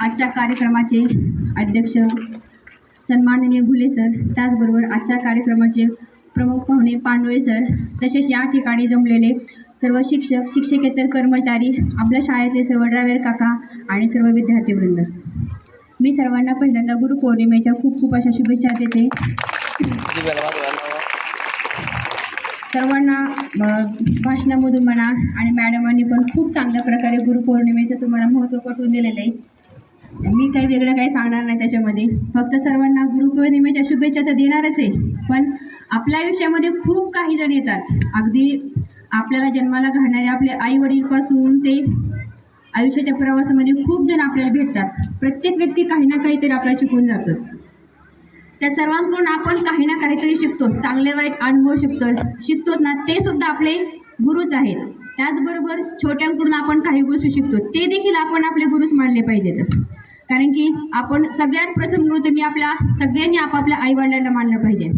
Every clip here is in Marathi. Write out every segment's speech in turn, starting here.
आजच्या कार्यक्रमाचे अध्यक्ष सन्माननीय घुले सर त्याचबरोबर आजच्या कार्यक्रमाचे प्रमुख पाहुणे पांडवे सर तसेच या ठिकाणी जमलेले सर्व शिक्षक शिक्षकेतर कर्मचारी आपल्या शाळेचे सर्व ड्रायव्हर काका आणि सर्व विद्यार्थीवृंद मी सर्वांना पहिल्यांदा गुरुपौर्णिमेच्या खूप खूप अशा शुभेच्छा देते. सर्वांना भाषणामधून म्हणा आणि मॅडमांनी पण खूप चांगल्या प्रकारे गुरुपौर्णिमेचं तुम्हाला महत्त्व पटवून दिलेलं आहे. मी काही वेगळं काही सांगणार नाही त्याच्यामध्ये. फक्त सर्वांना गुरुपौर्णिमेच्या शुभेच्छा तर देणारच आहे. पण आपल्या आयुष्यामध्ये खूप काही जण येतात. अगदी आपल्याला जन्माला घालणारे आपले आई वडीलपासून ते आयुष्याच्या प्रवासामध्ये खूप जण आपल्याला भेटतात. प्रत्येक व्यक्ती काही ना काहीतरी आपल्याला शिकून जातो. त्या सर्वांकडून आपण काही ना काहीतरी शिकतो. चांगले वाईट अनुभव शिकतो. शिकतो ना ते सुद्धा आपले गुरुच आहेत. त्याचबरोबर छोट्यांकडून आपण काही गोष्टी शिकतो. ते देखील आपण आपले गुरुच मानले पाहिजेत. कारण की आपण सगळ्यात प्रथम गुरु तुम्ही मी आपल्या सगळ्यांनी आपापल्या आईवडिलांना मानलं पाहिजे.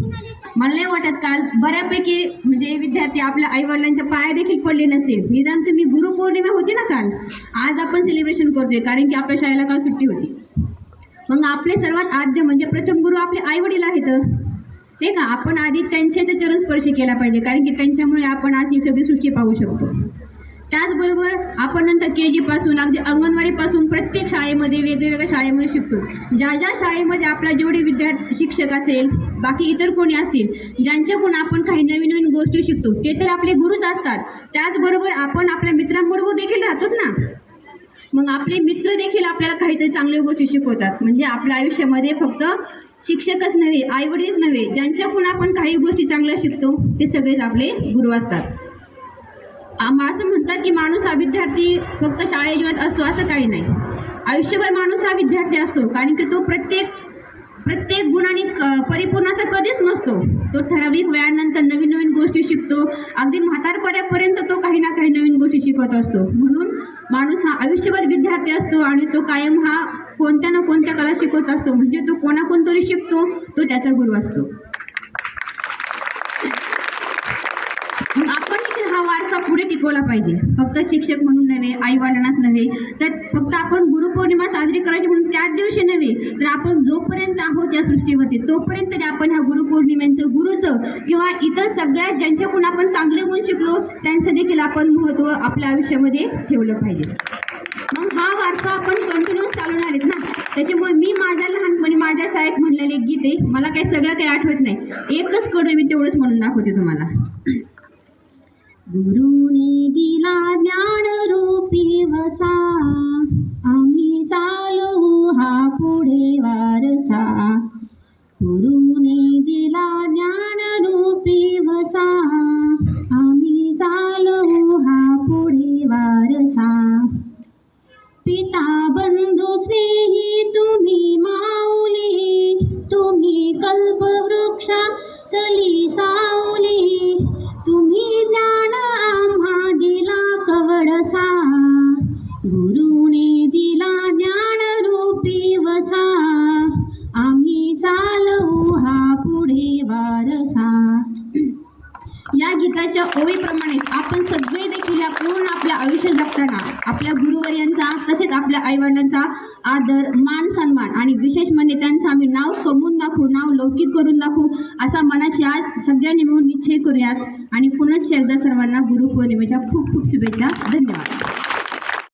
मला नाही वाटत काल बऱ्यापैकी म्हणजे विद्यार्थी आपल्या आईवडिलांच्या पाया देखील पडले नसतील. निदान तुम्ही गुरुपौर्णिमा होती ना काल? आज आपण सेलिब्रेशन करतोय कारण की आपल्या शाळेला काल सुट्टी होती. मग आपले सर्वात आद्य म्हणजे प्रथम गुरु आपले आई वडील आहेत. ते का? आपण आधी त्यांच्या चरण स्पर्श केला पाहिजे. कारण की त्यांच्यामुळे आपण आज ही सगळी सृष्टी पाहू शकतो. त्याचबरोबर आपण नंतर के जी पासून अगदी अंगणवाडीपासून प्रत्येक शाळेमध्ये वेगवेगळ्या शाळेमध्ये शिकतो. ज्या ज्या शाळेमध्ये आपला जेवढे विद्यार्थी शिक्षक असेल बाकी इतर कोणी असतील ज्यांच्याकडून आपण काही नवीन नवीन गोष्टी शिकतो ते तर आपले गुरुच असतात. त्याचबरोबर आपण आपल्या मित्रांबरोबर देखील राहतोच ना. मग आपले मित्र देखील आपल्याला काहीतरी चांगल्या गोष्टी शिकवतात. म्हणजे आपल्या आयुष्यामध्ये फक्त शिक्षकच नव्हे आईवडीलच नव्हे ज्यांच्याकडून आपण काही गोष्टी चांगल्या शिकतो ते सगळेच आपले गुरु असतात. असं म्हणतात की माणूस हा विद्यार्थी फक्त शाळे जीवनात असतो असं काही नाही. आयुष्यभर माणूस हा विद्यार्थी असतो कारण की तो प्रत्येक प्रत्येक गुणाने क- परिपूर्ण असा कधीच नसतो. तो ठराविक वेळानंतर नवीन नवीन गोष्टी शिकतो अगदी म्हातारपऱ्यापर्यंत तो काही ना काही नवीन गोष्टी शिकत असतो. म्हणून माणूस हा आयुष्यभर विद्यार्थी असतो आणि तो कायम हा कोणत्या ना कोणत्या कला शिकत असतो. म्हणजे तो कोणाकोणतरी शिकतो तो त्याचा गुरु असतो मग आपण असा पुढे टिकवला पाहिजे. फक्त शिक्षक म्हणून नव्हे आई वडिलांनाच नव्हे तर फक्त आपण गुरुपौर्णिमा साजरी करायची म्हणून त्याच दिवशी नव्हे तर आपण जोपर्यंत आहोत या सृष्टीवरती तोपर्यंत तरी आपण ह्या गुरुपौर्णिमेचं गुरुचं किंवा इतर सगळ्या ज्यांच्याकडून आपण चांगले गुण शिकलो त्यांचं देखील आपण महत्त्व आपल्या आयुष्यामध्ये ठेवलं पाहिजे. मग हा वारसा आपण कंटिन्यूस चालवणार आहेत ना? त्याच्यामुळे मी माझ्या लहानपणी माझ्या शाळेत म्हणलेले गीत आहे मला काही सगळं काही आठवत नाही. एकच कडं मी तेवढंच म्हणून दाखवते तुम्हाला. गुरुने दिला ज्ञान रूपी वसा. आम्ही चालू हा पुढे वारसा. गुरुने दिला ज्ञान रूपी वसा. आम्ही चालू हा पुढे वारसा. पिता बंधू स्नेही तुम्ही माऊली. तुम्ही कल्पवृक्षा तली वारसा. या गीताच्या ओळीप्रमाणेच आपण सगळे देखील या पूर्ण आपल्या आयुष्य जगताना आपल्या गुरुवर्यांचा तसेच आपल्या आईवडिलांचा आदर मान सन्मान आणि विशेष म्हणजे त्यांचं आम्ही नाव कमवून दाखवू नाव लौकिक करून दाखवू असा मनाशी आज सगळ्यांनी मिळून निश्चय करूयात. आणि पुन्हा एकदा सर्वांना गुरुपौर्णिमेच्या खूप खूप शुभेच्छा. धन्यवाद.